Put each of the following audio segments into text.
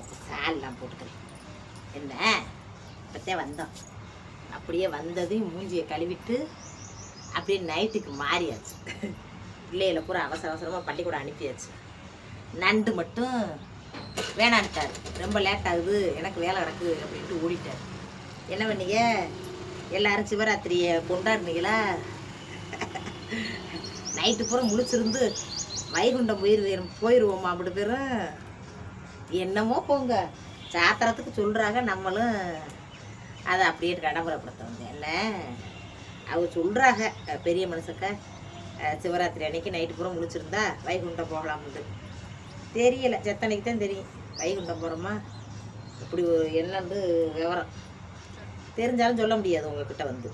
வச்சு சால்லாம் போட்டுக்கிறேன். என்ன? இப்போத்தே வந்தோம். அப்படியே வந்ததையும் மூஞ்சியை கழுவிட்டு அப்படியே நைட்டுக்கு மாறியாச்சு. பிள்ளைகளை பூரா அவசர அவசரமாக பள்ளிக்கூடம் அனுப்பியாச்சு. நண்டு மட்டும் வேணான்ட்டார் ரொம்ப லேட் ஆகுது எனக்கு வேலை கிடக்கு அப்படின்ட்டு ஓடிட்டார். என்ன பண்ணீங்க எல்லாரும் சிவராத்திரியை கொண்டாடுனீங்களா? நைட்டு பூரா முழிச்சிருந்து வைகுண்டம் போயிரு போயிடுவோமா அப்படி பேரும். என்னமோ போங்க. சாத்திரத்துக்கு சொல்கிறாங்க நம்மளும் அதை அப்படியே நடைமுறைப்படுத்த வந்தேன்ல அவங்க சொல்கிறாங்க பெரிய மனுஷக்க சிவராத்திரி அன்னைக்கு நைட்டு பூரா முழிச்சிருந்தா வைகுண்டம் போகலாம்னு தெரியல. செத்தனைக்கு தான் தெரியும். வைகுண்டம் போகிறோமா இப்படி ஒரு என்னன்னு விவரம். தெரிஞ்சாலும் சொல்ல முடியாது உங்ககிட்ட வந்து.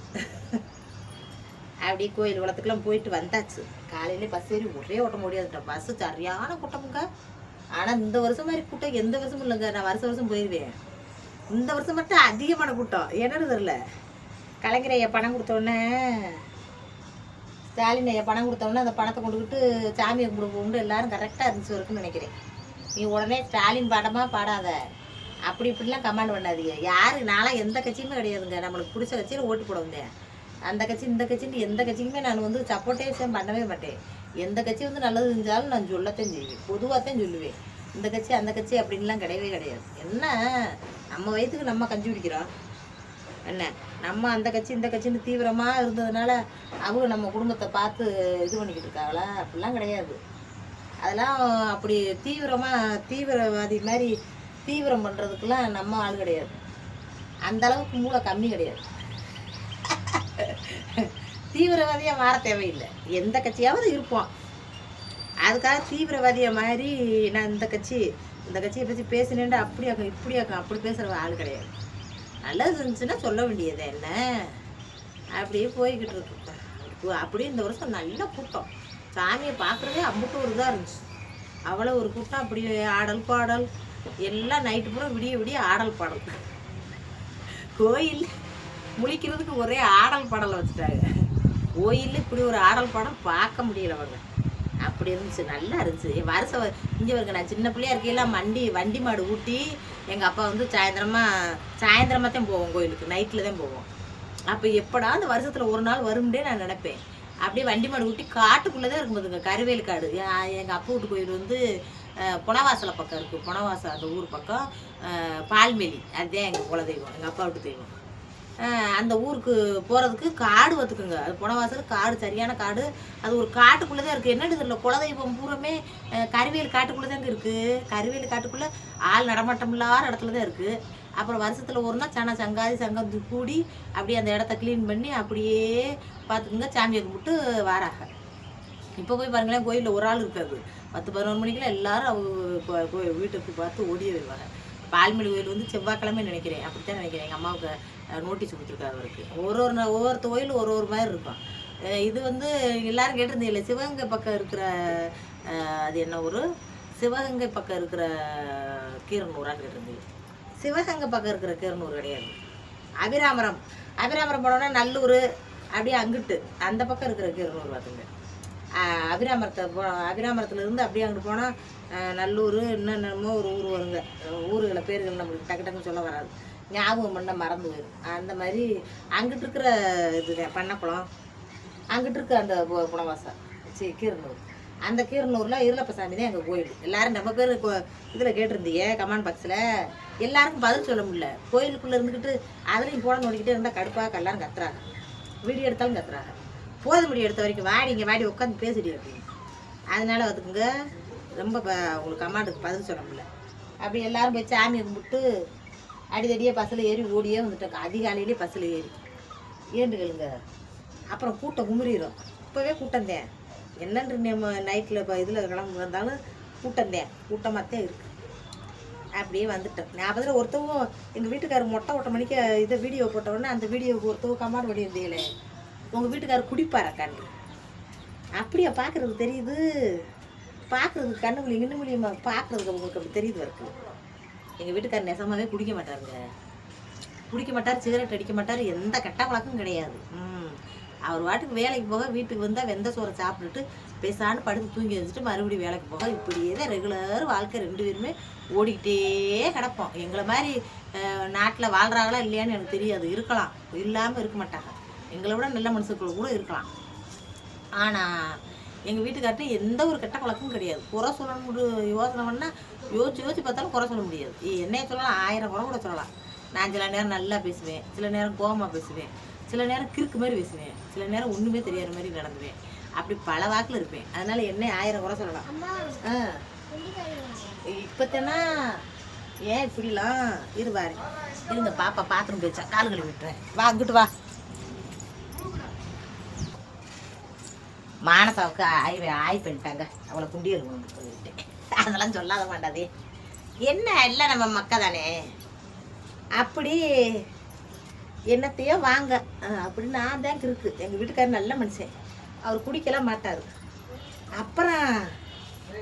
அப்படியே கோயில் குளத்துக்கெல்லாம் போயிட்டு வந்தாச்சு. காலையில பஸ் ஏறி ஒரே ஓட்ட முடியாதுட்ட பஸ்ஸு சரியான கூட்டமுங்க. ஆனால் இந்த வருஷம் மாதிரி கூட்டம் எந்த வருஷமும் இல்லைங்க. நான் வருஷம் வருஷம் போயிடுவேன் இந்த வருஷம் மட்டும் அதிகமான கூட்டம். என்னன்னு தெரில கலைஞர் ஐயா பணம் கொடுத்தோடனே ஸ்டாலின் ஐயா பணம் கொடுத்தோடனே அந்த பணத்தை கொண்டுக்கிட்டு சாமியை கும்பிட்டு எல்லாரும் கரெக்டாக இருந்துச்சு இருக்குன்னு நினைக்கிறேன். நீ உடனே ஸ்டாலின் பாடமாக பாடாத. அப்படி இப்படிலாம் கமாண்ட் பண்ணாதீங்க. யாரு நான்லாம் எந்த கட்சியுமே கிடையாதுங்க. நம்மளுக்கு பிடிச்ச கட்சியில் ஓட்டு போட வந்தேன் அந்த கட்சி இந்த கட்சின்னு எந்த கட்சிக்குமே நான் வந்து சப்போர்ட்டே பண்ணவே மாட்டேன். எந்த கட்சி வந்து நல்லது செஞ்சாலும் நான் சொல்லத்தான் செய்வேன். பொதுவாகத்தான் சொல்லுவேன். இந்த கட்சி அந்த கட்சி அப்படின்லாம் கிடையவே கிடையாது. என்ன? நம்ம வயதுக்கு நம்ம கஞ்சி பிடிக்கிறோம் என்ன? நம்ம அந்த கட்சி இந்த கட்சின்னு தீவிரமாக இருந்ததுனால அவங்க நம்ம குடும்பத்தை பார்த்து இது பண்ணிக்கிட்டு இருக்காங்களா? அப்படிலாம் கிடையாது. அதெல்லாம் அப்படி தீவிரமாக தீவிரவாதி மாதிரி தீவிரம் பண்ணுறதுக்கெல்லாம் நம்ம ஆள் கிடையாது. அந்த அளவுக்கு மூளை கம்மி கிடையாது. தீவிரவாதியாக மாற தேவையில்லை. எந்த கட்சியாவது இருப்போம். அதுக்காக தீவிரவாதியை மாதிரி நான் இந்த கட்சி இந்த கட்சியை பற்றி பேசினேன்ட்டு அப்படி ஆகும் இப்படி ஆகும் அப்படி பேசுகிற ஆள் கிடையாது. நல்லது இருந்துச்சுன்னா சொல்ல வேண்டியது என்ன? அப்படியே போய்கிட்டு இருக்கு. அப்படியே இந்த வருஷம் நல்ல கூட்டம். சாமியை பார்க்குறதே அம்புட்டு ஒரு இதாக இருந்துச்சு. அவ்வளோ ஒரு கூட்டம் அப்படி ஆடல் பாடல் எல்லாம் நைட்டு பூரா விடிய விடிய ஆடல் பாடல். கோயில் முழிக்கிறதுக்கு ஒரே ஆடல் பாடலை வச்சுட்டாங்க. கோயிலில் இப்படி ஒரு ஆடல் படம் பார்க்க முடியல அவங்க. அப்படி இருந்துச்சு நல்லா இருந்துச்சு. வருஷம் இங்கே வருங்க நான் சின்ன பிள்ளையா இருக்கையெல்லாம் வண்டி வண்டி மாடு ஊட்டி எங்கள் அப்பா வந்து சாயந்தரமா சாயந்தரமாக தான் போவோம் கோயிலுக்கு நைட்டில் தான் போவோம். அப்போ எப்படா அந்த வருஷத்தில் ஒரு நாள் வரும்டே நான் நினைப்பேன். அப்படியே வண்டி மாடு ஊட்டி காட்டுக்குள்ளே தான் இருக்கும்போதுங்க கருவேல் காடு. எங்கள் அப்பா வீட்டு கோயில் வந்து புனவாசலை புனவாசல பக்கம் இருக்குது புனவாசல் அந்த ஊர் பக்கம் பால்மெலி அதுதான் எங்கள் குலதெய்வம் எங்கள் அப்பா வீட்டு தெய்வம். அந்த ஊருக்கு போகிறதுக்கு காடு வந்துக்குங்க அது புனவாசல் காடு சரியான காடு. அது ஒரு காட்டுக்குள்ளே தான் இருக்குது என்னென்னு தெரியல. குலதெய்வம் பூரமே கருவியல் கருவேல் காட்டுக்குள்ளே தாங்க இருக்குது கருவேல் காட்டுக்குள்ளே ஆள் நடமாட்டம் இல்லாத இடத்துல தான் இருக்குது அப்புறம் வருஷத்தில் ஒரு நாள் சன சங்காதி சங்கம் கூடி அப்படியே அந்த இடத்த க்ளீன் பண்ணி அப்படியே பார்த்துக்குங்க சாமியை கும்பிட்டு வாராங்க. இப்போ போய் பாருங்களேன் கோயிலில் ஒரு ஆள் இருக்காது பத்து பதினொரு மணிக்கெல்லாம் எல்லாரும் அவங்க கோ- வீட்டுக்கு பார்த்து ஓடியே வருவாங்க. பால்மேடு கோயில் வந்து செவ்வாய்க்கிழமை நினைக்கிறேன். அப்படித்தான் நினைக்கிறேன். எங்கள் அம்மாவுக்கு நோட்டீஸ் கொடுத்துருக்காரு அவருக்கு. ஒரு ஒரு ஒவ்வொருத்த கோயில் ஒரு ஒரு மாதிரி இருக்கும். இது வந்து எல்லாரும் கேட்டிருந்தீங்கல்ல சிவகங்கை பக்கம் இருக்கிற அது என்ன ஊர்? சிவகங்கை பக்கம் இருக்கிற கீரனூரான்னு கேட்டிருந்தீங்க. சிவகங்கை பக்கம் இருக்கிற கீரனூர் கிடையாது. அபிராமரம். அபிராமரம் போனோன்னா நல்லூர் அப்படியே அங்கிட்டு அந்த பக்கம் இருக்கிற கீரனூர் பார்த்துங்க. அபிராமரத்தை போ அபிராமரத்துலேருந்து அப்படியே அங்கிட்டு போனால் நல்லூர் இன்னும் என்னமோ ஒரு ஊர் வருங்க. ஊருகளை பேர்கள் நம்மளுக்கு டக்கு டக்குன்னு சொல்ல வராது. ஞாபகம் பண்ண மறந்து போயிடும் அந்த மாதிரி அங்கிட்டு இருக்கிற இது பண்ணக்குளம் அங்கிட்டு இருக்க அந்த குணவாசம் புனவாசம் சரி கீரனூர். அந்த கீரனூரில் இருளப்ப சாமி தான் எங்கள் கோயில். எல்லாரும் நம்ம பேர் இதில் கேட்டிருந்தீங்க கமாண்ட் பாக்ஸில். எல்லாருக்கும் பதில் சொல்ல முடியல. கோயிலுக்குள்ளே இருந்துக்கிட்டு அதுலேயும் போட நோண்டிக்கிட்டே இருந்தால் கடுப்பாக எல்லாரும் கத்துறாங்க. வீடியோ எடுத்தாலும் கத்துறாங்க. போது முடியும் எடுத்த வரைக்கும். வாடி இங்கே வாடி உட்காந்து பேசிட்டு அப்படின்னு. அதனால அதுக்குங்க ரொம்ப ப- உங்களுக்கு கமாண்டுக்கு பதில் சொல்ல முடியல. அப்படி எல்லாரும் போய் சாமியை கும்பிட்டு அடிதடியே பஸ்ஸில் ஏறி ஓடியே வந்துட்டோம். அதிகாலையிலே பஸ்ஸில் ஏறி. ஏண்டுகளுங்க அப்புறம் கூட்டம் குமுறிடும். இப்போவே கூட்டம் தான். என்னன்று நம்ம நைட்டில் இப்போ இதில் கிளம்பி வந்தாலும் கூட்டம் தான். கூட்டமாக தான் இருக்குது அப்படியே வந்துட்டோம். ஞாபகத்தில் ஒருத்தவங்க எங்கள் வீட்டுக்காரர் மொட்டை ஒட்டை மணிக்கு இதை வீடியோ போட்ட உடனே அந்த வீடியோவுக்கு ஒருத்தவங்க கமாண்ட் பண்ணி இருந்தீங்களே உங்கள் வீட்டுக்காரர் குடிப்பாரா கண்டு அப்படியா பார்க்குறதுக்கு தெரியுது. பார்க்குறதுக்கு கண்ணு மொழி இன்னும் மூலியமா பார்க்குறதுக்கு உங்களுக்கு அப்படி தெரியுது வரைக்கும் எங்கள் வீட்டுக்காரர் நெசமாகவே குடிக்க மாட்டாருங்க. குடிக்க மாட்டார் சிகரெட் அடிக்க மாட்டார் எந்த கெட்ட பழக்கம் கிடையாது. ம். அவர் வாட்டுக்கு வேலைக்கு போக வீட்டுக்கு வந்தால் வெந்த சோறை சாப்பிட்டுட்டு பேசான்னு படுத்து தூங்கி வச்சுட்டு மறுபடியும் வேலைக்கு போக இப்படியே தான் ரெகுலர் வாழ்க்கை ரெண்டு பேருமே ஓடிக்கிட்டே கிடப்போம். எங்களை மாதிரி நாட்டில் வாழ்கிறாங்களா இல்லையான்னு எனக்கு தெரியாது. இருக்கலாம். இல்லாமல் இருக்க மாட்டாங்க. எங்களை விட நல்ல மனுஷர்கள் கூட இருக்கலாம். ஆனால் எங்கள் வீட்டுக்கார்ட்ட எந்த ஒரு கெட்ட பழக்கமும் கிடையாது. குறை சொல்லணும்னு யோசனை பண்ணால் யோசிச்சு யோசிச்சு பார்த்தாலும் குறை சொல்ல முடியாது. என்னைய சொல்லலாம் ஆயிரம் குறை கூட சொல்லலாம். நான் சில நேரம் நல்லா பேசுவேன் சில நேரம் கோவமா பேசுவேன் சில நேரம் கிறுக்கு மாதிரி பேசுவேன் சில நேரம் ஒன்றுமே தெரியாத மாதிரி நடந்துவேன். அப்படி பல வாக்கில் இருப்பேன். அதனால என்ன ஆயிரம் குறை சொல்லலாம். ஆ. இப்போத்தனா ஏன் இப்படிலாம்? இரு பாரு. இருங்க பாப்பா பாத்ரூம் போயிடுச்சா? கால் கழுவி விட்டுறேன். வா அங்கிட்டு வா. மானசாவுக்கு ஆய் ஆய் பண்ணிட்டாங்க அவளை குண்டியல் கொண்டு போயிட்டேன் அதெல்லாம் சொல்லாத மாட்டாதே. என்ன எல்லாம் நம்ம மக்க தானே அப்படி என்னத்தையோ வாங்க. அப்படின்னு நான் தான் இருக்கு. எங்கள் வீட்டுக்காரர் நல்ல மனுஷன். அவர் குடிக்கலாம் மாட்டார். அப்புறம்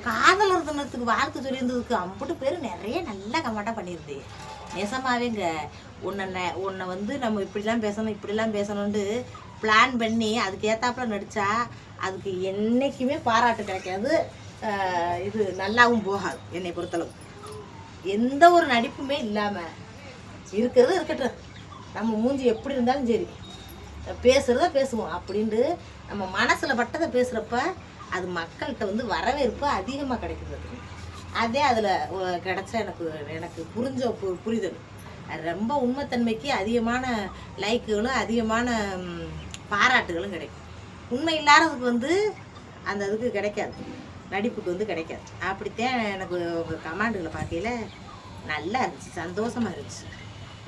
காதலர் தினத்துக்கு வாழ்த்து சொல்லியிருந்ததுக்கு அம்பட்டு பேர் நிறைய நல்லா கமெண்டாக பண்ணியிருந்தே நெசமாவேங்க. உன்னை ந- உன்னை வந்து நம்ம இப்படிலாம் பேசணும் இப்படிலாம் பேசணுன்ட்டு பிளான் பண்ணி அதுக்கு ஏத்தாப்புல நடித்தா அதுக்கு என்றைக்குமே பாராட்டு கிடைக்காது. இது நல்லாவும் போகாது என்னை பொறுத்தளவு. எந்த ஒரு நடிப்புமே இல்லாமல் இருக்கிறது இருக்கட்டும். நம்ம மூஞ்சி எப்படி இருந்தாலும் சரி. பேசுகிறத பேசுவோம். அப்படின்ட்டு நம்ம மனசில் பட்டதை பேசுகிறப்ப அது மக்கள்கிட்ட வந்து வரவேற்பு அதிகமாக கிடைக்கிறது. அதே அதில் கிடச்ச எனக்கு எனக்கு புரிஞ்ச பு- புரிதல். ரொம்ப உண்மைத்தன்மைக்கு அதிகமான லைக்குகளும் அதிகமான பாராட்டுகளும் கிடைக்கும். உண்மை இல்லாததுக்கு வந்து அந்த இதுக்கு கிடைக்காது. நடிப்புக்கு வந்து கிடைக்காது. அப்படித்தான் எனக்கு உங்கள் கமாண்டுகளை பார்க்கையில் நல்லா இருந்துச்சு. சந்தோஷமாக இருந்துச்சு.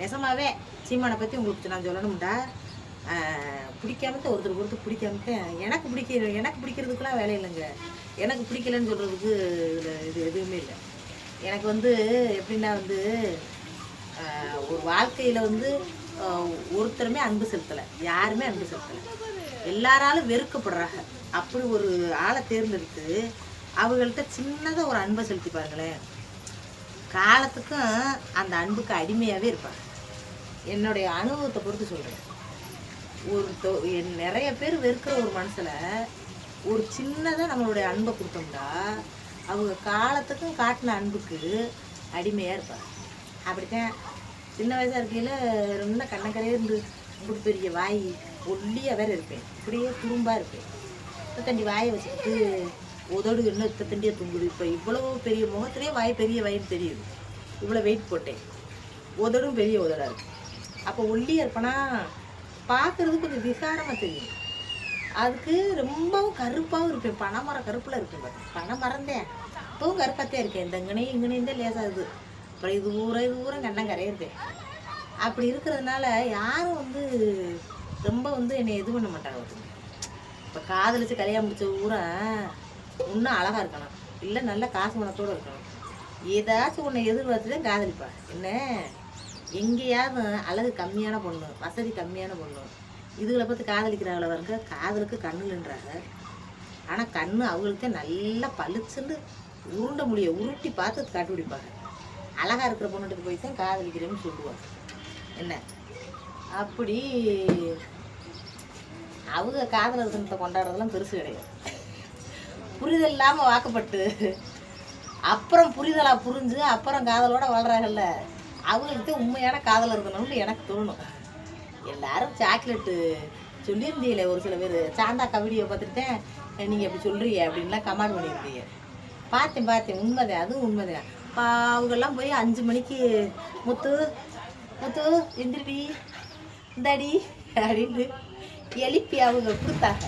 நெசமாகவே சீமானை பற்றி உங்களுக்கு நான் சொல்லணும்டா. பிடிக்காமத்த ஒருத்தருக்கு ஒருத்தர் பிடிக்காமத்த எனக்கு பிடிக்க எனக்கு பிடிக்கிறதுக்கெலாம் வேலை இல்லைங்க. எனக்கு பிடிக்கலன்னு சொல்கிறதுக்கு இதில் இது எதுவுமே இல்லை. எனக்கு வந்து எப்படின்னா வந்து ஒரு வாழ்க்கையில் வந்து ஒருத்தருமே அன்பு செலுத்தலை. யாருமே அன்பு செலுத்தலை. எல்லாராலும் வெறுக்கப்படுறாங்க. அப்படி ஒரு ஆளை தேர்ந்தெடுத்து அவங்கள்ட்ட சின்னதாக ஒரு அன்பை செலுத்தி பாருங்களேன். காலத்துக்கும் அந்த அன்புக்கு அடிமையாகவே இருப்பாங்க. என்னுடைய அனுபவத்தை பொறுத்து சொல்கிறேன் ஒரு என் நிறைய பேர் வெறுக்கிற ஒரு மனசில் ஒரு சின்னதாக நம்மளுடைய அன்பை கொடுத்தோம்னா அவங்க காலத்துக்கும் காட்டின அன்புக்கு அடிமையாக இருப்பாங்க. அப்படித்தான். சின்ன வயசாக இருக்கையில் ரொம்ப கண்ணக்கரையே இருந்து இப்படி பெரிய வாய் ஒல்லியாக வேறு இருப்பேன். இப்படியே துரும்பாக இருப்பேன். இப்போ தண்டி வாயை வச்சுக்கிட்டு உதடு இன்னும் இத்த தண்டியாக தூங்குது? இப்போ இவ்வளோ பெரிய முகத்துலேயே வாய் பெரிய வாயின்னு தெரியுது. இவ்வளோ வெயிட் போட்டேன். உதடும் பெரிய உதடாக இருக்கு. அப்போ ஒல்லியாக இருப்பேனா? பார்க்குறது கொஞ்சம் விகாரமாக தெரியும். அதுக்கு ரொம்பவும் கருப்பாகவும் இருப்பேன். பனைமரம் கருப்பில் இருப்பேன் பார்த்தேன் பனை தான் இப்போவும் கருப்பாகத்தே இருக்கேன். இந்த இங்கனே இங்கனையும் தான் லேசாகுது. அப்புறம் இது ஊரே இது ஊரம் கண்ணம் கரையிறது. அப்படி இருக்கிறதுனால யாரும் வந்து ரொம்ப வந்து என்னை இது பண்ண மாட்டாங்க இப்போ காதலிச்சு கல்யாணம் முடிச்ச ஊரை இன்னும் அழகாக இருக்கணும் இல்லை நல்ல காசு மனத்தோடு இருக்கணும் ஏதாச்சும் உன்னை எதிர்பார்த்து தான் காதலிப்பா. என்ன? எங்கேயாவது அழகு கம்மியான பொண்ணு வசதி கம்மியான பொண்ணு. இதுகளை பார்த்து காதலிக்கிறாங்கள பாருங்க. காதலுக்கு கண்ணுலன்றாங்க ஆனால் கண்ணு அவங்களுக்கு நல்லா பளிச்சுன்னு உருண்ட முடிய உருட்டி பார்த்து கண்டுபிடிப்பாங்க. அழகா இருக்கிற பொண்ணுகிட்ட போய் தான் காதலிக்கிறேன்னு சொல்லுவாங்க. என்ன? அப்படி அவங்க காதலர் தினத்தை கொண்டாடுறதெல்லாம் பெருசு கிடையாது. புரிதல் இல்லாமல் வாக்கப்பட்டு அப்புறம் புரிதலாக புரிஞ்சு அப்புறம் காதலோட வளர்றாங்கல்ல அவங்களுக்கு தான் உண்மையான காதலர் தினம்னு எனக்கு தோணும். எல்லாரும் சாக்லேட்டு சொல்லியிருந்தீங்களே ஒரு சில பேர். சாந்தாக்கா வீடியோ பார்த்துட்டேன். நீங்கள் இப்படி சொல்கிறீங்க அப்படின்லாம் கமெண்ட் பண்ணியிருந்தீங்க. பார்த்தேன் பார்த்தேன். உண்மைதான். அதுவும் உண்மைதான். பா அவங்கெல்லாம் போய் அஞ்சு மணிக்கு முத்து முத்து எந்திரிடி இந்தாடி அப்படின்னு எழுப்பி அவங்க கொடுத்தாங்க.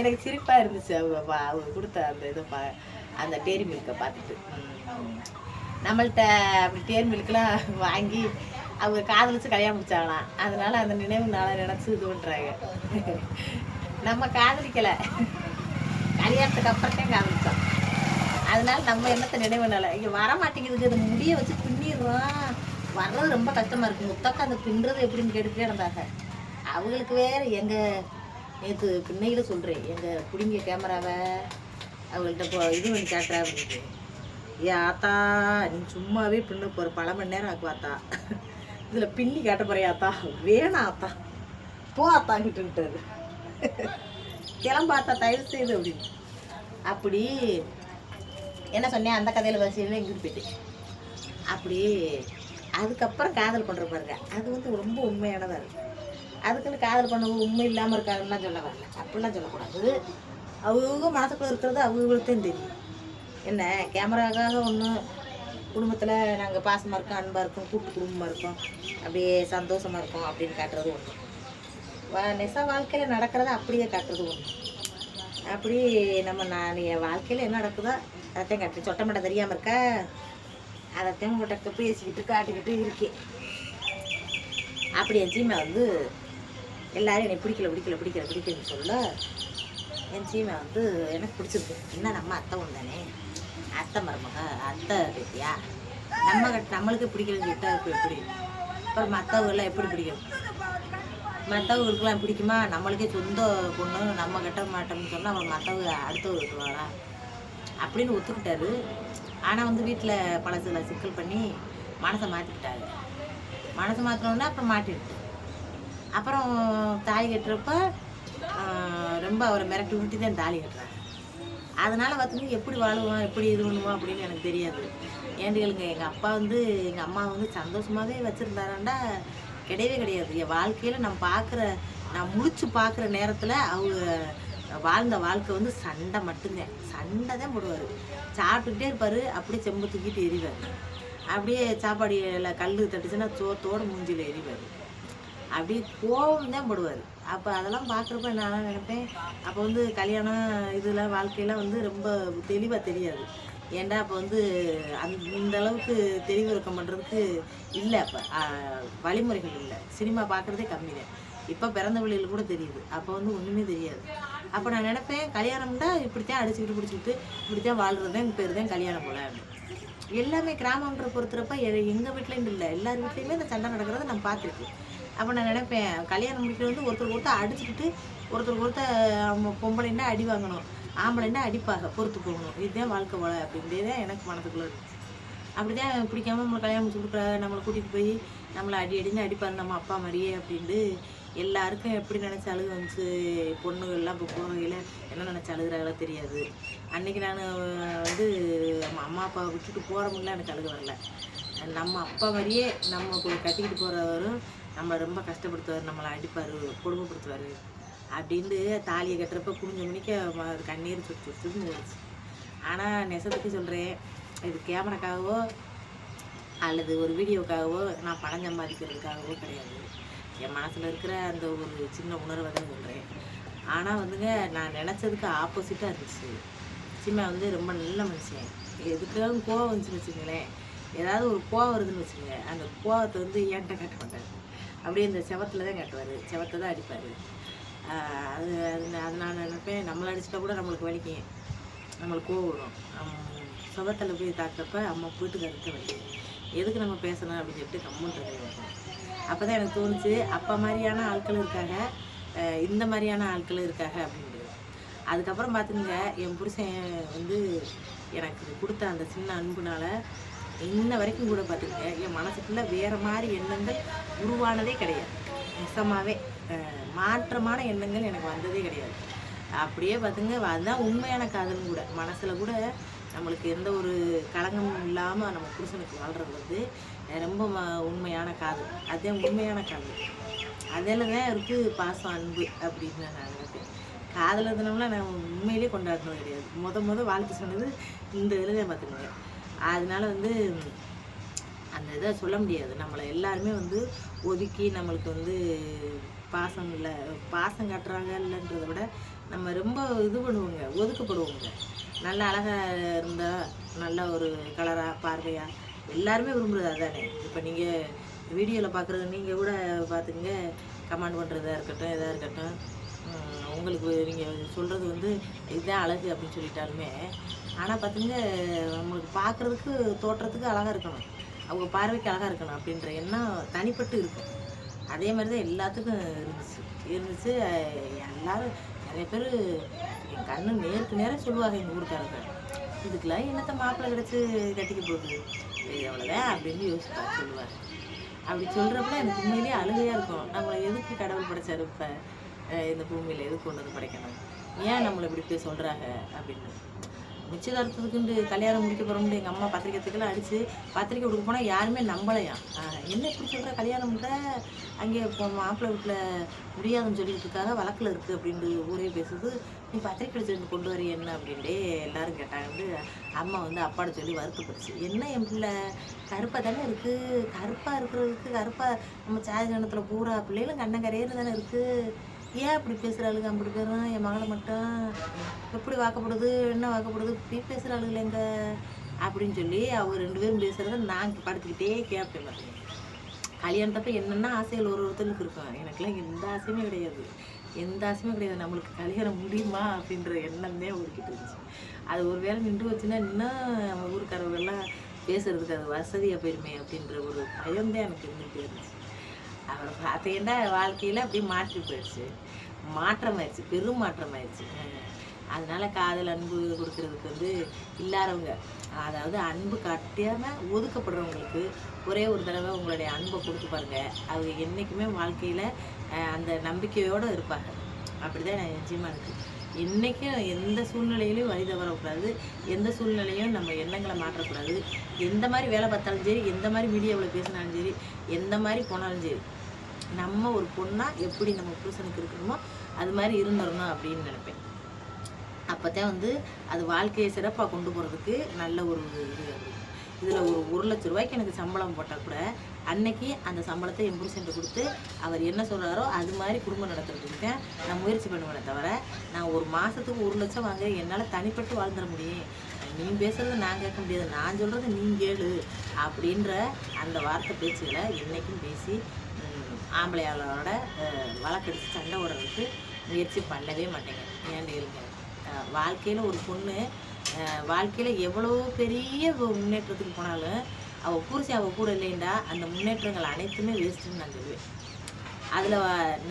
எனக்கு சிரிப்பாக இருந்துச்சு அவங்க பா அவங்க கொடுத்த அந்த இதை பா அந்த டேரி மில்கை பார்த்துட்டு. நம்மள்கிட்ட அப்படி டேரி மில்க்லாம் வாங்கி அவங்க காதலிச்சு கல்யாணம் முடிச்சாங்களாம். அதனால அந்த நினைவு நாளை நினச்சி இது பண்ணுறாங்க நம்ம காதலிக்கலை. கல்யாணத்துக்கு அப்புறம் தான் காதலிச்சோம். அதனால நம்ம என்னத்தை நினைவு நாளை? இங்கே வர மாட்டேங்குதுங்க இந்த முடியை வச்சு பின்னிடுறோம். வர்றது ரொம்ப கஷ்டமாக இருக்குது முத்தக்கா அந்த பின்னுறது எப்படின்னு கேட்டுக்கே இருந்தாங்க அவங்களுக்கு வேறு எங்கள் நேற்று பின்னையில் சொல்கிறேன் எங்கள் பிடிங்க கேமராவை அவங்கள்ட்ட இப்போ இது பண்ணி காட்டுறா அப்படின்ட்டு. ஏ ஆத்தா நீ சும்மாவே பின்னு ஒரு பல மணி நேரம் ஆக்கு ஆத்தா. இதில் பின்னி காட்ட போறியா ஆத்தா? வேணாம் ஆத்தா. போ அத்தாங்கிட்டு விட்டாரு. கிளம்பாத்தா தயவு செய்து அப்படின்னு. அப்படி என்ன சொன்னேன்? அந்த கதையில் வரிசையில் எங்கிட்டு போயிட்டு. அப்படி அதுக்கப்புறம் காதல் பண்ணுற பாருங்க. அது வந்து ரொம்ப உண்மையானதாக இருக்குது அதுக்குன்னு காதல் பண்ணவும் உண்மை இல்லாமல் இருக்காங்கன்னு சொல்ல வரல. அப்படிலாம் சொல்லக்கூடாது. அவங்க மனசுக்குள்ள இருக்கிறது அவங்களுக்கும் தெரியும். என்ன? கேமராக்காக ஒன்று குடும்பத்தில் நாங்கள் பாசமாக இருக்கோம் அன்பாக இருக்கோம் கூட்டு குடும்பமாக இருக்கோம் அப்படியே சந்தோஷமாக இருக்கோம் அப்படின்னு காட்டுறது ஒன்று வா நெச வாழ்க்கையில் நடக்கிறத அப்படியே காட்டுறது ஒன்று அப்படி நம்ம நான் என் வாழ்க்கையில் என்ன நடக்குதோ அதைத்தான் காட்டு சொட்ட மட்டை தெரியாமல் இருக்கா. அதைத்தான் உங்கள்கிட்ட பேசிக்கிட்டு காட்டிக்கிட்டு இருக்கேன் அப்படி என் சீமை வந்து எல்லோரும் என்னை பிடிக்கல பிடிக்கல பிடிக்கல பிடிக்கலன்னு சொல்ல என் சீமை வந்து எனக்கு பிடிச்சிருக்கு. என்ன நம்ம அத்தை ஒன்று அத்தை மருமக அத்தை பேத்தியா? நம்ம நம்மளுக்கு பிடிக்கலன்னு கேட்டால் இப்போ எப்படி? அப்புறம் மற்றவங்கெல்லாம் எப்படி பிடிக்கும்? மற்றவங்களுக்குலாம் பிடிக்குமா? நம்மளுக்கே சொந்த பொண்ணு நம்ம கட்ட மாட்டோம்னு சொன்னால் அவங்க மற்றவங்க அடுத்தவங்க வரா அப்படின்னு ஒத்துக்கிட்டாரு. ஆனால் வந்து வீட்டில் பல சில சிக்கல் பண்ணி மனசை மாற்றிக்கிட்டாரு மனசை மாற்றினோடனே அப்புறம் மாட்டிடுச்சு அப்புறம் தாலி கட்டுறப்ப ரொம்ப அவரை மிரட்டி விட்டு தான் தாலி கட்டுறாங்க அதனால் பார்த்தீங்கன்னா எப்படி வாழுவோம் எப்படி இது பண்ணுவோம் அப்படின்னு எனக்கு தெரியாது. ஏண்டுகளுங்க எங்கள் அப்பா வந்து எங்கள் அம்மா வந்து சந்தோஷமாகவே வச்சுருந்தாராண்டா கிடையவே கிடையாது. என் வாழ்க்கையில் நான் பார்க்குற நான் முழிச்சு பார்க்குற நேரத்தில் அவங்க வாழ்ந்த வாழ்க்கை வந்து சண்டை மட்டும்தான் சண்டை தான் போடுவார். சாப்பிட்டுக்கிட்டே இருப்பார். அப்படியே செம்பு தூக்கிட்டு எறிவார். அப்படியே சாப்பாடு கல் தட்டுச்சுன்னா சோத்தோடு மூஞ்சியில் எறிவார். அப்படியே கோவம் தான் போடுவார். அப்போ அதெல்லாம் பார்க்குறப்ப நான் நினைப்பேன் அப்போ வந்து கல்யாணம் இதெல்லாம் வாழ்க்கையெல்லாம் வந்து ரொம்ப தெளிவாக தெரியாது. ஏன்டா அப்போ வந்து அந் இந்த அளவுக்கு தெளிவிறக்கம் பண்ணுறதுக்கு இல்லை அப்போ. வழிமுறைகள் இல்லை. சினிமா பார்க்குறதே கம்மி தான் இப்போ பிறந்த வழியில் கூட தெரியுது. அப்போ வந்து ஒன்றுமே தெரியாது. அப்போ நான் நினைப்பேன் கல்யாணம்னா இப்படித்தான் அடிச்சுக்கிட்டு பிடிச்சிக்கிட்டு இப்படித்தான் வாழ்கிறதே பேர் தான் கல்யாணம் போல. எல்லாமே கிராமன்ற பொறுத்துறப்ப எங்கள் வீட்லேயும் இல்லை. எல்லார் வீட்லேயுமே இந்த சண்டை நடக்கிறத நான் பார்த்துருக்கேன். அப்போ நான் நினைப்பேன் கல்யாணம் முடிக்கிறது வந்து ஒருத்தர் ஒருத்தர் அடிச்சுக்கிட்டு ஒருத்தர் ஒருத்தர் அவங்க பொம்பளைன்னா அடி வாங்கணும் ஆம்பளைன்னா அடிப்பாக பொறுத்து போகணும். இதுதான் வாழ்க்கை போல அப்படின்றதே தான் எனக்கு மனதுக்குள்ள இருந்துச்சு அப்படிதான் பிடிக்காம நம்மளை கல்யாணம் முடிச்சு கொடுக்குற நம்மளை கூட்டிகிட்டு போய் நம்மளை அடி அடின்னு அடிப்பாரு நம்ம அப்பா மாதிரியே அப்படின்ட்டு எல்லாருக்கும் எப்படி நினச்சி அழுகு வந்துச்சு? பொண்ணுகள்லாம் இப்போ போகையில் என்ன நினச்ச அழுகுறாங்களோ தெரியாது. அன்றைக்கி நான் வந்து நம்ம அம்மா அப்பாவை விட்டுட்டு போகிறவங்களாம் எனக்கு அழுக வரல. நம்ம அப்பா மாதிரியே நம்ம கட்டிக்கிட்டு போகிறவரும் நம்மளை ரொம்ப கஷ்டப்படுத்துவார் நம்மளை அடிப்பார் கொடுமைப்படுத்துவார் அப்படின்ட்டு தாலியை கட்டுறப்ப குடிஞ்ச மணிக்கு கண்ணீர் சுற்றி சுற்றி போச்சு ஆனால் நெசத்துக்கு சொல்கிறேன் இது கேமராக்காகவோ அல்லது ஒரு வீடியோக்காகவோ நான் பணம் சம்பாதிக்கிறதுக்காகவோ கிடையாது. என் மனசில் இருக்கிற அந்த ஒரு சின்ன உணர்வை தான் சொல்கிறேன் ஆனால் வந்துங்க நான் நினச்சதுக்கு ஆப்போசிட்டாக இருந்துச்சு. சிம்மா வந்து ரொம்ப நல்ல மனுஷன். எதுக்காகவும் கோவம் வந்துச்சுன்னு வச்சுங்களேன் ஏதாவது ஒரு கோவம் வருதுன்னு வச்சுங்க அந்த கோவத்தை வந்து ஏன்ட்ட காட்ட மாட்டார். அப்படியே இந்த செவத்தில் தான் காட்டுவார். செவத்தை தான் அடிப்பார். அது அது நான் அது நான் நினைப்பேன். நம்மளை அடிச்சிட்டா கூட நம்மளுக்கு வலிக்கும் நம்மளுக்கு கோவம் வரும். சுகத்தில் போய் தாக்கப்ப அம்மா போயிட்டு கருத்தை வலிக்கும். எதுக்கு நம்ம பேசணும் அப்படின்னு சொல்லிட்டு கம்மன் வரும் அப்போ தான் எனக்கு தோணுச்சு அப்பா மாதிரியான ஆட்கள் இருக்காங்க. இந்த மாதிரியான ஆட்கள் இருக்காங்க அப்படின்றது அதுக்கப்புறம் பார்த்துங்க என் புருஷன் வந்து எனக்கு கொடுத்த அந்த சின்ன அன்புனால இன்ன வரைக்கும் கூட பார்த்துங்க என் மனசுக்குள்ள வேறு மாதிரி எண்ணங்கள் உருவானதே கிடையாது. நிசமாகவே மாற்றமான எண்ணங்கள் எனக்கு வந்ததே கிடையாது. அப்படியே பார்த்துங்க அதுதான் உண்மையான காதலும் கூட. மனசில் கூட நம்மளுக்கு எந்த ஒரு களங்கமும் இல்லாமல் நம்ம புருஷனுக்கு வாழ்கிறது வந்து ரொம்ப உண்மையான காதல் அதே உண்மையான காதல் அதில் தான் இருக்குது பாசம் அன்பு அப்படின்னு நான் நினைப்பேன். காதல் தினம்லாம் நான் உண்மையிலே கொண்டாடினது கிடையாது. முத முத வாழ்த்து சொன்னது இந்த இதில் தான் பார்த்துக்கோங்க. அதனால வந்து அந்த இதை சொல்ல முடியாது. நம்மளை எல்லாருமே வந்து ஒதுக்கி நம்மளுக்கு வந்து பாசம் இல்லை பாசம் காட்டுறாங்க இல்லைன்றத விட நம்ம ரொம்ப இது பண்ணுவோங்க ஒதுக்கப்படுவோங்க. நல்ல அழகாக இருந்தால் நல்ல ஒரு கலராக பார்வையாக எல்லாருமே விரும்புகிறது அதானே? இப்போ நீங்கள் வீடியோவில் பார்க்குறது நீங்கள் கூட பார்த்துங்க கமெண்ட் பண்ணுறதா இருக்கட்டும் எதாக இருக்கட்டும். உங்களுக்கு நீங்கள் சொல்கிறது வந்து இதுதான் அழகு அப்படின்னு சொல்லிட்டாலுமே ஆனால் பார்த்துங்க நம்மளுக்கு பார்க்குறதுக்கு தோற்றத்துக்கு அழகாக இருக்கணும். அவங்க பார்வைக்கு அழகாக இருக்கணும் அப்படின்ற எண்ணம் தனிப்பட்டு இருக்கும். அதே மாதிரி தான் எல்லாத்துக்கும் இருந்துச்சு. இருந்துச்சு எல்லோரும் நிறைய பேர் என் கண்ணு நேருக்கு நேரம் சொல்லுவாங்க எங்கள் ஊருக்காரங்க இதுக்கெல்லாம் என்னத்தை மாப்பிள்ளை கிடச்சி கட்டிக்க போகுது? இது அவ்வளோதான் அப்படின்னு யோசிப்பா சொல்லுவார். அப்படி சொல்கிறப்ப எனக்கு உண்மையிலேயே அழுகையாக இருக்கும். நம்மளை எதுக்கு கடவுள் படைச்சாரு இப்போ? இந்த பூமியில் எதுக்கு கொண்டு வந்து படைக்கணும்? ஏன் நம்மளை இப்படி போய் சொல்கிறாங்க அப்படின்னு. நிச்சயதார்த்தத்துக்குண்டு கல்யாணம் முடிக்க போகிறோம்னு எங்கள் அம்மா பத்திரிக்கைத்துக்கெல்லாம் அடித்து பத்திரிக்கை கொடுக்க போனால் யாருமே நம்பலையாம் என்ன இப்படி சொல்கிற கல்யாணம் கூட அங்கே இப்போ மாப்பிள்ளை வீட்டில் முடியாதுன்னு சொல்லிட்டு இருக்காங்க வழக்கில் இருக்குது அப்படின்ட்டு ஊரே பேசுது. நீ பத்திரிக்கை அடிச்சு கொண்டு வர என்ன அப்படின்ட்டு எல்லாரும் கேட்டாங்க அம்மா வந்து அப்பாட சொல்லி வருத்தப்படுச்சு. என்ன என் பிள்ளை? கருப்பாக தானே இருக்குது கருப்பாக இருக்கிறதுக்கு கருப்பாக நம்ம சாதி கணத்தில் பூரா பிள்ளைகளும் கண்ணங்கரையில தானே இருக்குது ஏன் அப்படி பேசுகிறாளுங்க அப்படி பேரும் என் மகளை மட்டும் எப்படி வாக்கப்படுது? என்ன வாக்கப்படுது? இப்படி பேசுகிறாளுங்க எங்க அப்படின்னு சொல்லி அவங்க ரெண்டு பேரும் பேசுகிறத நான் படுத்துக்கிட்டே கேட்பேன் பார்த்தீங்க கல்யாணத்தப்ப என்னென்ன ஆசைகள் ஒரு ஒருத்தருக்கு இருக்கும்? எனக்குலாம் எந்த ஆசையுமே கிடையாது. எந்த ஆசையுமே கிடையாது. நம்மளுக்கு கல்யாணம் முடியுமா? அப்படின்ற எண்ணம் தான் ஓடிக்கிட்டு இருந்துச்சு. அது ஒரு வேளை நின்று வச்சுன்னா இன்னும் நம்ம ஊருக்காரவங்கெல்லாம் பேசுறதுக்கு அது வசதியாக போயிருமே அப்படின்ற ஒரு பயம் தான் எனக்கு இருந்துகிட்டே இருந்துச்சு. அவரை பார்த்தீங்கன்னா வாழ்க்கையில் அப்படியே மாற்றி போயிடுச்சு. மாற்றமாயிடுச்சு பெரும் மாற்றமாயிடுச்சு அஹ் அதனால காதல் அன்பு கொடுக்கறதுக்கு வந்து இல்லாதவங்க அதாவது அன்பு காட்டாம ஒதுக்கப்படுறவங்களுக்கு ஒரே ஒரு தடவை உங்களுடைய அன்பை கொடுத்து பாருங்க. அவங்க என்றைக்குமே வாழ்க்கையில் அந்த நம்பிக்கையோடு இருப்பாங்க. அப்படிதான் நான் நிச்சயமாக இருக்கு. என்றைக்கும் எந்த சூழ்நிலையிலையும் வழி தவறக்கூடாது. எந்த சூழ்நிலையும் நம்ம எண்ணங்களை மாற்றக்கூடாது. எந்த மாதிரி வேலை பார்த்தாலும் சரி எந்த மாதிரி மீடியாவில் பேசினாலும் சரி எந்த மாதிரி போனாலும் சரி நம்ம ஒரு பொண்ணாக எப்படி நம்ம புருஷனுக்கு இருக்கணுமோ அது மாதிரி இருந்துடணும் அப்படின்னு நினைப்பேன். அப்போ தான் வந்து அது வாழ்க்கையை சிறப்பாக கொண்டு போகிறதுக்கு நல்ல ஒரு இது இதில் ஒரு ஒரு லட்ச ரூபாய்க்கு எனக்கு சம்பளம் போட்டால் கூட அன்னைக்கு அந்த சம்பளத்தை என் கொடுத்து அவர் என்ன சொல்கிறாரோ அது மாதிரி குடும்பம் நடத்துறதுக்கு நான் முயற்சி பண்ணுவேனே தவிர நான் ஒரு மாதத்துக்கு ஒரு லட்சம் வாங்க என்னால் தனிப்பட்டு வாழ்ந்துட முடியும். நீ பேசுறது நான் கேட்க முடியாது. நான் சொல்கிறது நீ கேளு அப்படின்ற அந்த வார்த்தை பேச்சுகளை என்றைக்கும் பேசி ஆம்பளையாளரோட அஹ், வழக்கடிச்சு சண்டை ஓடுறதுக்கு முயற்சி பண்ணவே மாட்டேங்க. ஏன்னு கேளுங்க. வாழ்க்கையில் ஒரு பொண்ணு வாழ்க்கையில் எவ்வளோ பெரிய முன்னேற்றத்துக்கு போனாலும் அவள் புருஷன் அவள் கூட இல்லைண்டா அந்த முன்னேற்றங்கள் அனைத்துமே வேஸ்ட்டுன்னு நான் சொல்லுவேன். அதில்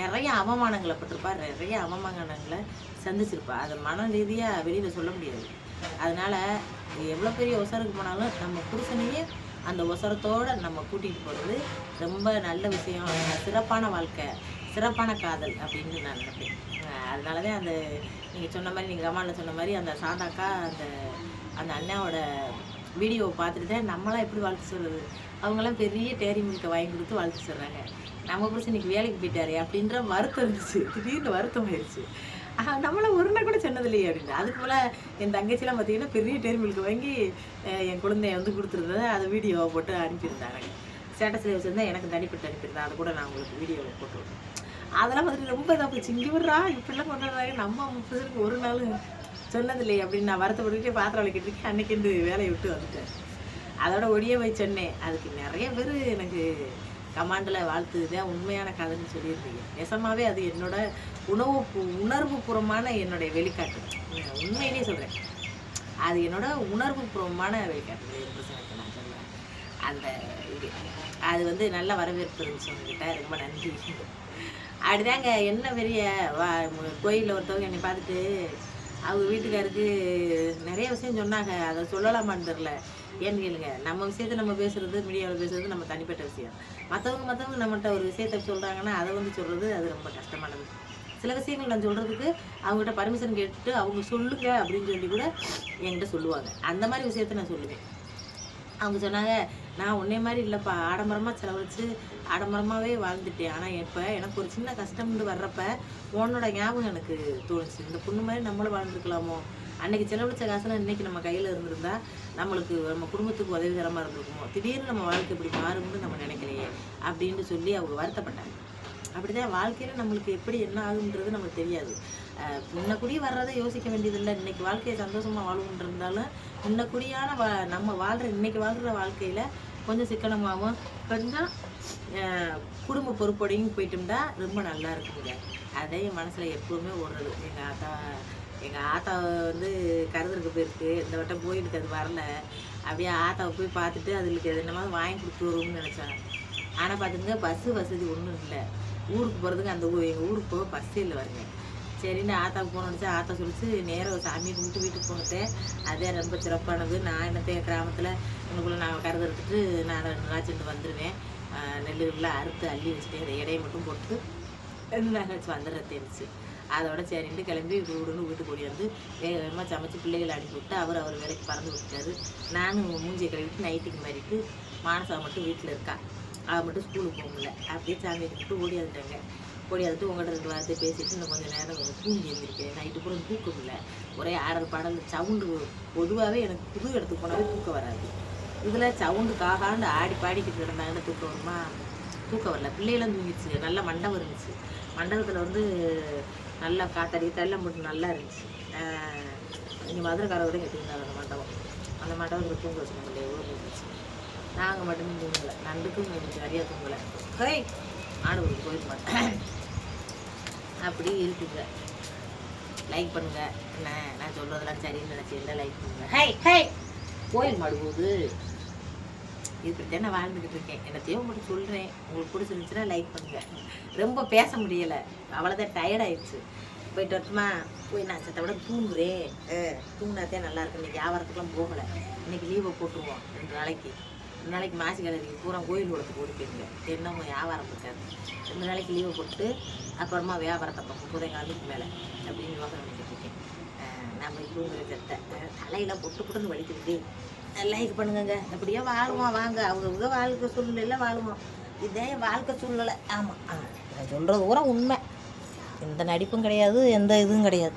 நிறைய அவமானங்களை பட்டிருப்பா நிறைய அவமானங்களை சந்திச்சிருப்பா. அதை மன ரீதியாக வெளியில் சொல்ல முடியாது. அதனால் எவ்வளோ பெரிய ஒசருக்கு போனாலும் நம்ம புருஷனையே அந்த ஒசரத்தோட நம்ம கூட்டிகிட்டு போகிறது ரொம்ப நல்ல விஷயம். சிறப்பான வாழ்க்கை சிறப்பான காதல் அப்படின்னு நான் நினைப்பேன். அதனால தான் அந்த நீங்கள் சொன்ன மாதிரி நீங்கள் கமாலில் சொன்ன மாதிரி அந்த சாந்தாக்கா அந்த அந்த அண்ணாவோட வீடியோவை பார்த்துட்டு தான் நம்மளாம் எப்படி வாழ்த்து சொல்கிறது அவங்களாம் பெரிய டேரி மில்கை வாங்கி கொடுத்து வாழ்த்து சொல்கிறாங்க நம்ம புருஷன் இன்னைக்கு வேலைக்கு போயிட்டாரு அப்படின்ற வருத்தம் இருந்துச்சு. திடீர்னு வருத்தம் ஆயிடுச்சு. ஆஹ் நம்மள ஒரு நாள் கூட சொன்னது இல்லையே அப்படின்னு. அதுக்கு போல் என் தங்கச்சிலாம் பார்த்தீங்கன்னா பெரிய டேரி மில்க் வாங்கி என் குழந்தைய வந்து கொடுத்துருந்ததை அதை வீடியோவை போட்டு அனுப்பியிருந்தாங்க. ஸ்டேட்டஸில் வச்சுருந்தா எனக்கு தனிப்பட்டு அனுப்பியிருந்தேன் அதை கூட நான் உங்களுக்கு வீடியோவில் போட்டு விட்றேன். அதெல்லாம் வந்துட்டு ரொம்ப இதாக போச்சு. இங்கே இப்படிலாம் கொண்டாடுறாங்க நம்ம பிசருக்கு ஒரு நாள் சொன்னது இல்லையே அப்படின்னு நான் வருத்தப்பட்டுக்கிட்டே பாத்திரம் விளக்கிட்டு இருக்கேன். அன்னைக்கு வேலையை விட்டு வந்துட்டேன். அதோட ஒடிய போய் சொன்னேன். அதுக்கு நிறைய பேர் எனக்கு கமாண்டில் வாழ்த்துது தான் உண்மையான கதைன்னு சொல்லியிருந்தீங்க. நெசமாவே அது என்னோட உணவு பூ- உணர்வுபூர்வமான என்னுடைய வெளிக்காட்டு. உண்மையிலே சொல்கிறேன் அது என்னோட உணர்வுபூர்வமான வெளிக்காட்டு என் நான் சொல்லுவேன் அந்த இது. அது வந்து நல்ல வரவேற்பு இருந்துச்சு உங்ககிட்ட ரொம்ப நன்றி. அப்படிதாங்க. என்ன பெரிய வா கோயிலில் ஒருத்தவங்க என்னை பார்த்துட்டு அவங்க வீட்டுக்காருக்கு நிறைய விஷயம் சொன்னாங்க. அதை சொல்லலாமான்னு தெரில ஏன்னு கேளுங்க. நம்ம விஷயத்த நம்ம பேசுறது மீடியாவில் பேசுறது நம்ம தனிப்பட்ட விஷயம். மற்றவங்க மற்றவங்க நம்மகிட்ட ஒரு விஷயத்த சொல்கிறாங்கன்னா அதை வந்து சொல்கிறது அது ரொம்ப கஷ்டமானது. சில விஷயங்கள் நான் சொல்கிறதுக்கு அவங்ககிட்ட பர்மிஷன் கேட்டுட்டு அவங்க சொல்லுங்க அப்படின்னு சொல்லி கூட என்கிட்ட சொல்லுவாங்க. அந்த மாதிரி விஷயத்த நான் சொல்லுவேன். அவங்க சொன்னாங்க நான் உன்னை மாதிரி இல்லைப்பா. ஆடம்பரமாக செலவழித்து ஆடம்பரமாகவே வாழ்ந்துட்டேன். ஆனால் இப்போ எனக்கு ஒரு சின்ன கஷ்டம்னு வர்றப்ப உன்னோட ஞாபகம் எனக்கு தோணுச்சு. இந்த பொண்ணு மாதிரி நம்மளும் வாழ்ந்துருக்கலாமோ? அன்னைக்கு செலவழிச்ச காசுலாம் இன்றைக்கி நம்ம கையில் இருந்திருந்தா நம்மளுக்கு நம்ம குடும்பத்துக்கு உதவிகரமாக இருந்திருக்குமோ? திடீர்னு நம்ம வாழ்க்கை இப்படி மாறும்னு நம்ம நினைக்கலையே அப்படின்னு சொல்லி அவங்க வருத்தப்பட்டாங்க. அப்படிதான் வாழ்க்கையில் நம்மளுக்கு எப்படி என்ன ஆகுன்றது நமக்கு தெரியாது. முன்னக்கூடிய வர்றதை யோசிக்க வேண்டியதில்லை. இன்னைக்கு வாழ்க்கையை சந்தோஷமாக வாழ்வுன்றிருந்தாலும் முன்னக்குடியான வா நம்ம வாழ்கிற இன்னைக்கு வாழ்கிற வாழ்க்கையில் கொஞ்சம் சிக்கனமாகவும் கொஞ்சம் குடும்ப பொறுப்போடையும் போயிட்டோம்னா ரொம்ப நல்லா இருக்குங்க. அதே என் மனசில் எப்போவுமே ஓடுறது. எங்கள் ஆத்தா எங்கள் ஆத்தா வந்து கருதுறதுக்கு போயிருக்கு. இந்த வட்டம் கோயிலுக்கு அது வரல. அப்படியே ஆத்தாவை போய் பார்த்துட்டு அதுக்கு எது என்னமா வாங்கி கொடுத்து வருவோம்னு நினச்சேன். ஆனால் பார்த்துங்க பஸ்ஸு வசதி ஒன்றும் இல்லை. ஊருக்கு போகிறதுக்கு அந்த ஊர் எங்கள் ஊருக்கு போக பஸ்ஸே இல்லை வருங்க சரின்னு ஆத்தாவுக்கு போனோன்னு ஆத்தா சொல்லிச்சு நேராக சாமியை கும்பிட்டு வீட்டுக்கு போனதே அதே ரொம்ப சிறப்பானது. நான் என்னத்தைய கிராமத்தில் உனக்குள்ளே நான் கருது எடுத்துட்டு நான் ரெண்டு நாள் சென்று வந்துடுவேன் நெல்லுகள்லாம் அறுத்து அள்ளி வச்சுட்டு அந்த இடையை மட்டும் போட்டு ரெண்டு நாள் வச்சு வந்துடுறது தெரிஞ்சு. அதோட சரின்ட்டு கிளம்பி விடுன்னு வீட்டுக்கு ஓடி வந்து வேக வேகமாக சமைச்சு பிள்ளைகளை அனுப்பி விட்டு அவர் அவர் வேலைக்கு பறந்து விட்டாரு நானும் மூஞ்சியை கழுவிட்டு நைட்டுக்கு மாறிட்டு மானசா மட்டும் வீட்டில் இருக்கா. அவள் மட்டும் ஸ்கூலுக்கு போக முடியல. அப்படியே சாமியை கும்பிட்டு ஓடியாந்துட்டாங்க ஓடியாந்துட்டு உங்கள்கிட்ட ரெண்டு வார்த்தை பேசிட்டு இன்னும் கொஞ்சம் நேரம் தூங்கி எழுந்திருக்கேன் நைட்டு பூரா தூக்கம் இல்லை. ஒரே ஆடல் பாடல் சவுண்டு பொதுவாகவே எனக்கு புது இடத்துக்கு போனாவே தூக்கம் வராது. இதில் சவுண்டு காகாண்டு ஆடி பாடிக்கிட்டு இருந்தாங்கன்னு தூக்கம் வருமா? தூக்கம் வரல. பிள்ளைகளும் தூங்கிடுச்சு. நல்ல மண்டபம் இருந்துச்சு. மண்டபத்தில் வந்து நல்லா காத்தடி தள்ளம் போட்டு நல்லா இருந்துச்சு. இங்கே மதுரைக்காரவரையும் கட்டியிருந்தாங்க அந்த மண்டபம். அந்த மண்டபத்தில் தூங்க வச்சுருந்தாங்க இல்லையா ஊர் இருந்துச்சு நாங்கள் மட்டும் தூங்கலை. நண்டுக்கும் நிறையா தூங்கலை. ஹே! ஆடு ஒரு கோயில் மாட்டேன். அப்படி இருக்குங்க. லைக் பண்ணுங்க. என்ன நான் சொல்றதெல்லாம் சரின்னு நினச்சிருந்தா லைக் பண்ணுங்க? ஹை ஹை கோயில் மாடுபோது போகுது இப்படித்தான் நான் வாழ்ந்துக்கிட்டு இருக்கேன். என்னத்தையோ மட்டும் சொல்கிறேன் உங்களுக்கு பிடிச்சிருந்துச்சுன்னா லைக் பண்ணுங்க. ரொம்ப பேச முடியலை. அவ்வளோதான் டயர்ட் ஆயிடுச்சு. போயிட்டு வரட்டுமா? போய் நான் சத்த விட தூங்குறேன். தூங்கினாத்தே நல்லா இருக்கு இன்னைக்கு வியாபாரத்துக்குலாம் போகலை. இன்னைக்கு லீவை போட்டுருவோம். ரெண்டு நாளைக்கு. நாளைக்கு மாசி கணக்கு பூரா கோயில் குளத்துக்கு ஓடி என்னமோ வியாபாரம் இருக்காது. ரெண்டு நாளைக்கு லீவை போட்டு அப்புறமா வியாபாரத்தை பார்ப்போம். புதைங்காலுக்கு மேலே அப்படின்னு யோகா பண்ணிட்டு நம்ம அஹ் தூங்குற தலையெல்லாம் பொட்டு புட்டுன்னு வலிக்குது லைக் பண்ணுங்கங்க. அப்படியே வாழுவோம் வாங்க. அவங்க வாழ்க்கை சூழ்நிலையில் வாழுவோம். இதே வாழ்க்கை சூழ்நிலை. ஆமாம் ஆ நான் சொல்கிறது பூரா உண்மை. எந்த நடிப்பும் கிடையாது எந்த இதுவும் கிடையாது.